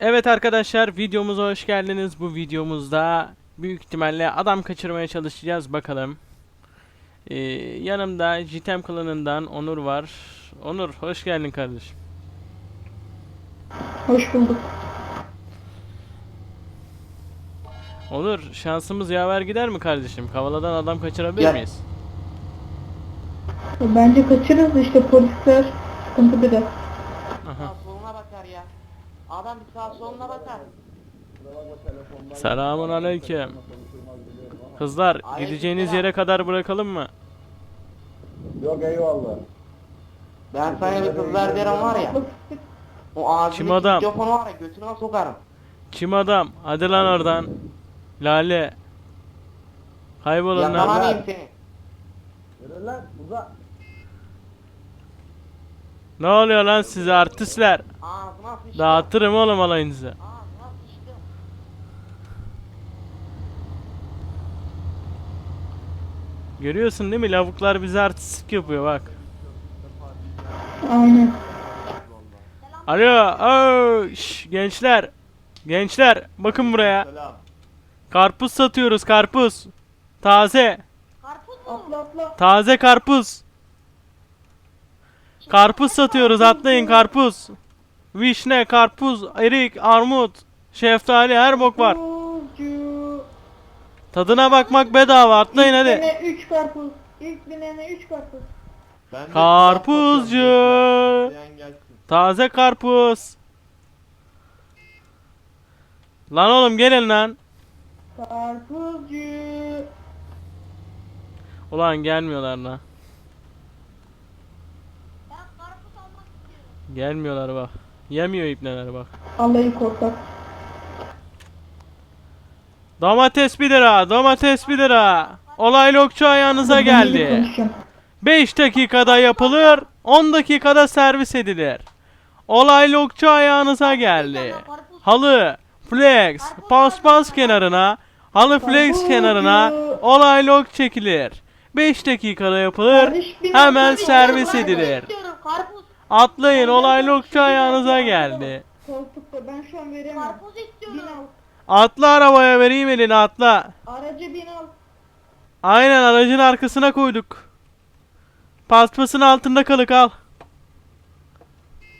Evet arkadaşlar videomuza hoş geldiniz. Bu videomuzda büyük ihtimalle adam kaçırmaya çalışacağız bakalım. Ee, yanımda Jitem klanından Onur var. Onur hoş geldin kardeşim. Hoş bulduk. Onur şansımız yaver gider mi kardeşim? Kavaladan adam kaçırabilir Gel. miyiz? Bence kaçırırız işte polisler sıkıntı biraz. Aha. Soluna bakar ya. Adam bir sağ soluna bakar. Selamun aleyküm. Kızlar Aleyküm gideceğiniz selam. yere kadar bırakalım mı? Yok eyvallah. Ben sana bir kızlar derim var ya. O Kim ağzındaki adam? mikrofonu var ya götüne sokarım. Kim adam? Hadi lan oradan. Lale. Kaybolun lan. Yakalamayayım seni. Yürü lan uzak. Ne oluyor lan size artistler? Ağzına sıçtım. Dağıtırım oğlum alayınızı. Ağzına sıçtım. Görüyorsun değil mi? Lavuklar bize artistlik yapıyor bak. Aynen. Alo, oo, şş, gençler. Gençler, bakın buraya. Selam. Karpuz satıyoruz, karpuz. Taze, Atla atla. taze karpuz. Karpuz satıyoruz, atlayın karpuz. Vişne, karpuz, erik, armut, şeftali, her bok var. Tadına bakmak bedava, atlayın İlk hadi. binene 3 karpuz. İlk binene 3 karpuz. Ben de Karpuzcu. Gelsin. Taze karpuz. Lan oğlum gelin lan. Karpuzcu. Ulan gelmiyorlar lan. Gelmiyorlar bak. Yemiyor ipneler bak. Alayı korkak. Domates 1 lira, domates 1 lira. Olaylı okçu ayağınıza geldi. konuşacağım. 5 dakikada yapılır, 10 dakikada servis edilir. Olaylı okçu ayağınıza geldi. Halı, flex, paspas kenarına, halı flex kenarına diyor. olaylı ok çekilir. 5 dakikada yapılır, hemen servis edilir. Atlayın olaylı okçu ayağınıza geldi. Koltukta ben şu an veremem. Karpuz Bin istiyorum. al. Atla arabaya vereyim elini atla. Aracı bin al. Aynen aracın arkasına koyduk. Paspasın altında kalık al.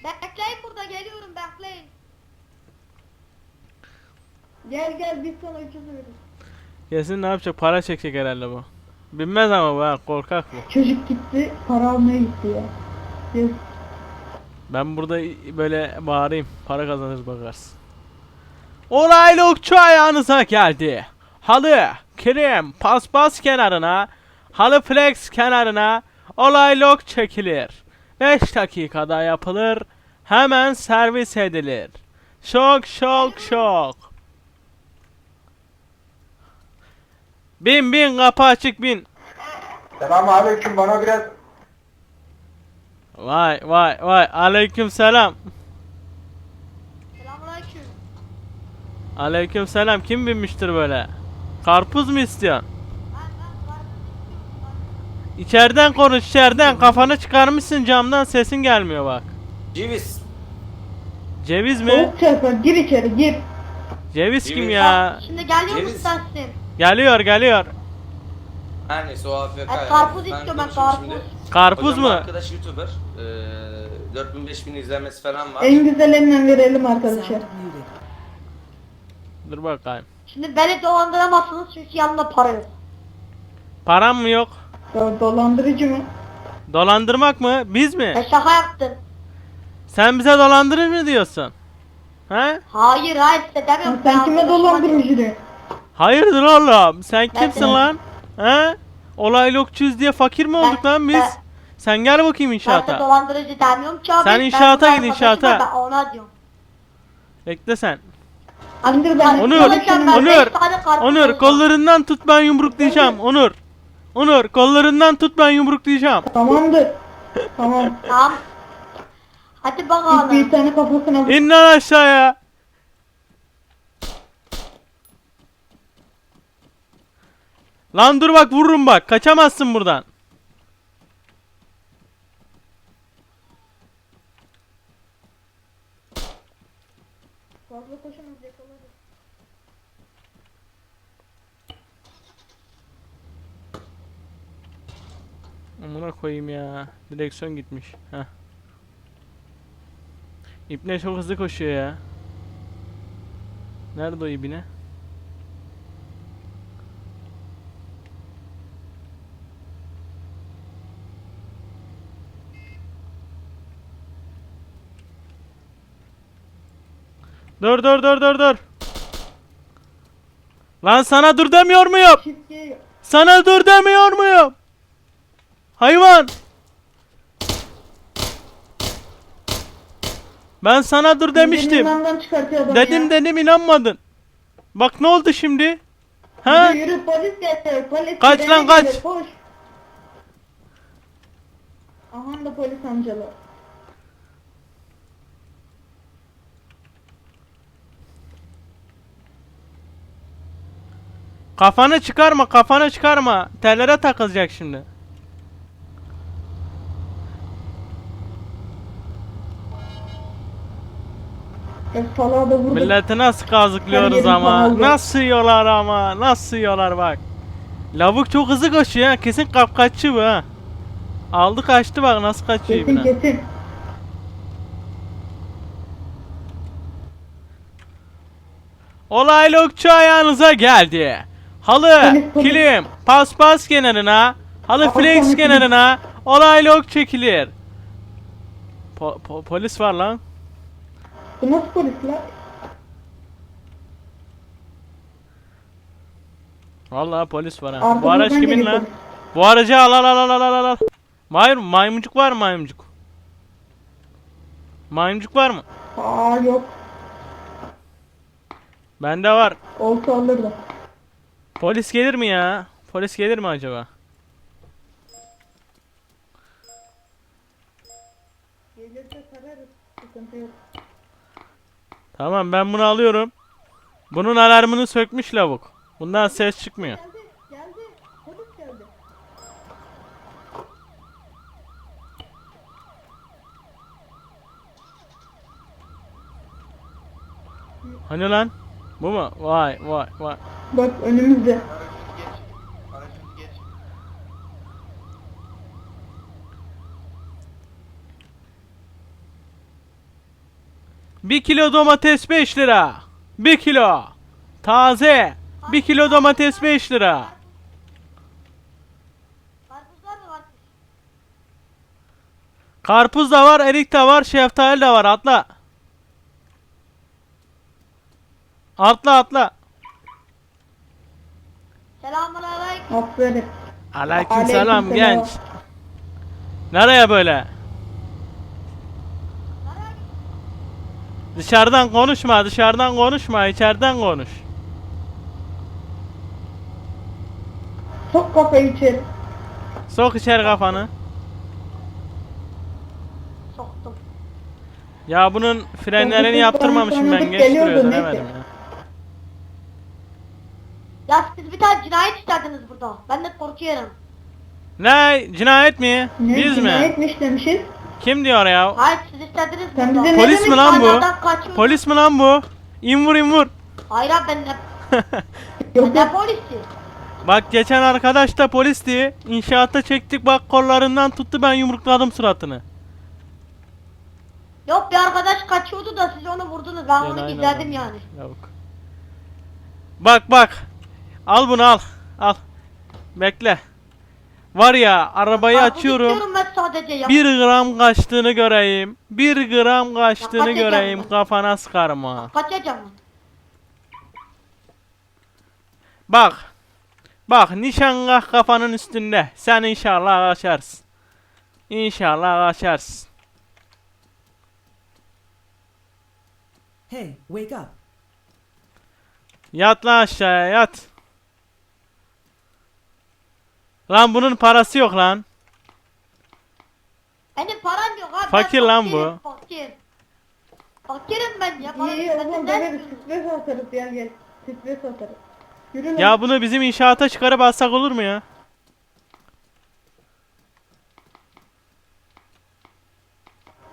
Bekleyin burada geliyorum bekleyin. Gel gel biz sana 300 veririz. Kesin ne yapacak? Para çekecek herhalde bu. Binmez ama bu ha, korkak bu. Çocuk gitti para almaya gitti ya. Yes. Ben burada böyle bağırayım. Para kazanırız bakarsın. Olaylı okçu ayağınıza geldi. Halı, krem, paspas kenarına, halı flex kenarına olaylı ok çekilir. 5 dakikada yapılır. Hemen servis edilir. Şok şok şok. Bin bin kapı açık bin. Selam aleyküm bana biraz Vay vay vay aleyküm selam. Selamünaleyküm. Aleyküm selam. Kim binmiştir böyle? Karpuz mu istiyorsun? İçeriden konuş içeriden. Kafanı çıkarmışsın camdan sesin gelmiyor bak. Civis. Ceviz mi? Soğuk çarpar gir içeri gir. Ceviz kim Ceviz. ya? Şimdi geliyor Ceviz. musun sensin? Geliyor geliyor. Her neyse o AFK. Ya. karpuz istiyorum, ben konuşayım karpuz. Karpuz Hocam mu? arkadaş YouTuber. Ee, 4000-5000 izlenmesi falan var. En güzelinden verelim arkadaşlar. Dur bakayım. Şimdi beni dolandıramazsınız çünkü yanımda para yok. Param mı yok? Do- dolandırıcı mı? Dolandırmak mı? Biz mi? E şaka yaptın. Sen bize dolandırır mı diyorsun? He? Hayır hayır size demiyorum. Sen kime dolandırıcı diyor? Hayırdır oğlum? Sen kimsin lan? He? Olaylı okçuyuz diye fakir mi olduk Ben- lan biz? ben- Sen gel bakayım Ben de inşaata. dolandırıcı demiyorum ki abi. Sen Ben inşaata git, inşaata. da ona diyorum. Bekle sen. Andır ben. Onur, ben Onur, Onur kollarından tut ben yumruklayacağım. Onur. Onur kollarından tut ben yumruklayacağım. Tamamdır. Tamam. Tamam. Hadi İlk bir bakalım. tane kafasına. İn lan aşağıya. Lan dur bak vururum bak. Kaçamazsın buradan. Fazla koşamaz koyayım ya. Direksiyon gitmiş. Heh. İbne çok hızlı koşuyor ya. Nerede o ibne? Dur dur dur dur dur. Lan sana dur demiyor muyum? Sana dur demiyor muyum? Hayvan. Ben sana dur demiştim. Dedim ya. dedim inanmadın. Bak ne oldu şimdi? Ha? Yürü, yürü polis getir polis. Kaç lan, kaç? gelir, Koş. Aman da polis amcalar. Kafanı çıkarma, kafanı çıkarma. Tellere takılacak şimdi. Da vurduk. Milleti nasıl kazıklıyoruz ama. Nasıl yiyorlar ama. Nasıl yiyorlar bak. Lavuk çok hızlı koşuyor ha. Kesin kapkaççı bu ha. Aldı kaçtı bak nasıl kaçıyor Kesin kesin. Olaylı okçu ayağınıza geldi. Halı, kilim, paspas kenarına, halı flex kenarına, olaylı ok çekilir. Po- po- polis var lan. Bu nasıl polis lan? Vallahi polis var ha. Bu Arkamızdan araç kimin lan? polis. Bu aracı al al al al al al. Hayır maymuncuk var mı maymuncuk? Maymuncuk var mı? Aa yok. Bende var. Olsa alırdı. Polis gelir mi ya? Polis gelir mi acaba? Gelirse sararız. Sıkıntı yok. Tamam ben bunu alıyorum. Bunun alarmını sökmüş lavuk. Bundan ses çıkmıyor. Geldi. Geldi. Polis geldi. Hani lan? Bu mu? Vay vay vay. Bak önümüzde. Bir kilo domates 5 lira. Bir kilo. Taze. Bir kilo domates 5 lira. Karpuz da var, erik de var, şeftali de var. Atla. Atla atla. Selamun aleyküm. Aferin. Aleykümselam Aleykümselam. genç. Nereye böyle? Dışarıdan konuşma, dışarıdan konuşma, içeriden konuş. Sok kafayı içeri. Sok içeri kafanı. Soktum. Ya bunun frenlerini yaptırmamışım ben geç geliyordu, duruyor neyse. denemedim ya. Ya siz bir tane işlediniz burada. Ben de korkuyorum. Ne? Cinayet mi? Ne Biz mi? cinayetmiş demişiz. Kim diyor ya? Hayır siz işlediniz Sen burada. bize ne Polis mi lan bu? Polis mi lan bu? İn vur in vur. Hayır abi ben ne, Yok ne yok. polisi? Bak geçen arkadaş da polisti. İnşaatta çektik bak kollarından tuttu ben yumrukladım suratını. Yok bir arkadaş kaçıyordu da siz onu vurdunuz. Ben Gene onu izledim yani. Yavuk. Bak bak. Al bunu al. Al. Bekle. Var ya arabayı Karpuz açıyorum. ben sadece ya. Bir gram kaçtığını göreyim. Bir gram kaçtığını Kaçacağım göreyim ben. kafana sıkarma. Kaçacağım. Bak. Bak nişangah kafanın üstünde. Sen inşallah kaçarsın. İnşallah kaçarsın. Hey, wake up. Yat lan aşağıya yat. Lan bunun parası yok lan. Benim param yok abi. Fakir ben lan fakirim, Fakir. Fakirim ben ya. Param İyi yok. oğlum Benden döveriz. istiyorsun. Stres atarız ya gel. Stres atarız. Yürü lan. Ya bunu bizim inşaata çıkarıp alsak olur mu ya?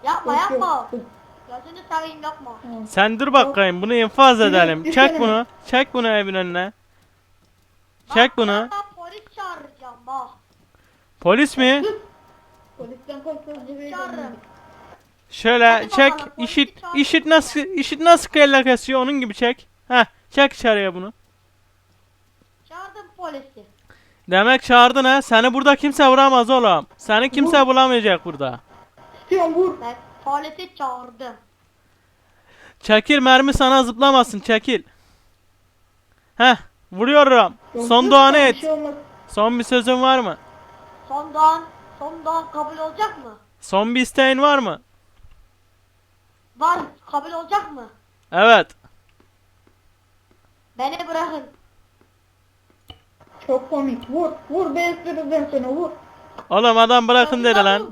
Yapma Yok, yok. yapma. Gözünü seveyim yapma. Sen dur bakayım bunu infaz edelim. Çek bunu. Çek bunu evin önüne. Çek Bak, bunu. ben daha polis çağıracağım bak. Polis mi? Polisten Çağırırım. gelin. Şöyle çek. İşit işit nasıl işit nasıl kelle kesiyor onun gibi çek. Heh, çek içeriye bunu. Çağırdım polisi. Demek çağırdın ha. Seni burada kimse vuramaz oğlum. Seni kimse bulamayacak burada. İstiyorum vur. Ben polisi çağırdım. Çekil mermi sana zıplamasın çekil. Heh vuruyorum. Son duanı et. şey. Son bir sözün var mı? Son doğan, son doğan kabul olacak mı? Son bir isteğin var mı? Var, kabul olacak mı? Evet. Beni bırakın. Çok komik. Vur. Vur. Ben ısırırım seni. Vur. Oğlum adam bırakın dedi lan. dur.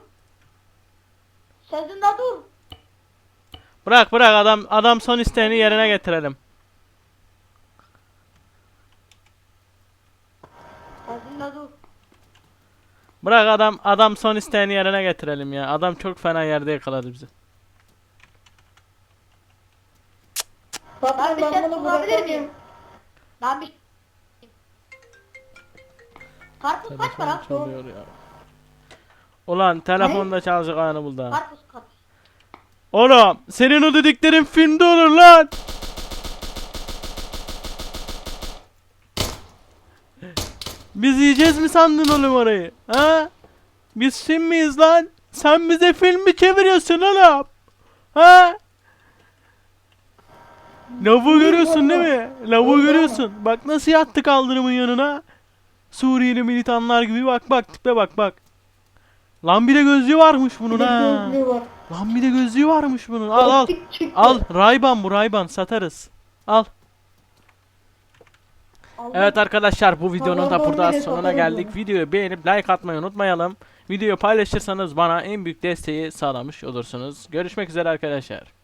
Sözünde dur. Bırak bırak adam adam son isteğini yerine getirelim. Sözünde dur. Bırak adam adam son isteğini yerine getirelim ya. Adam çok fena yerde yakaladı bizi. Patron Ben bir şey bunu bırakamıyorum. miyim? Ben bir... Karpuz kaç para? Çalıyor ya. Ulan telefonda çalacak anı buldu. Karpuz kaç? Oğlum senin o dediklerin filmde olur lan. Biz yiyeceğiz mi sandın oğlum orayı? Ha? Biz film miyiz lan? Sen bize film mi çeviriyorsun oğlum? Ha? Lavuğu görüyorsun değil mi? Lavuğu görüyorsun. Bak nasıl yattı kaldırımın yanına. Suriyeli militanlar gibi bak bak tipe bak bak. Lan bir de gözlüğü varmış bunun ha. Lan bir de gözlüğü varmış bunun. Al al. Al Rayban bu Rayban satarız. Al. Evet arkadaşlar bu videonun da burada sonuna geldik. Videoyu beğenip like atmayı unutmayalım. Videoyu paylaşırsanız bana en büyük desteği sağlamış olursunuz. Görüşmek üzere arkadaşlar.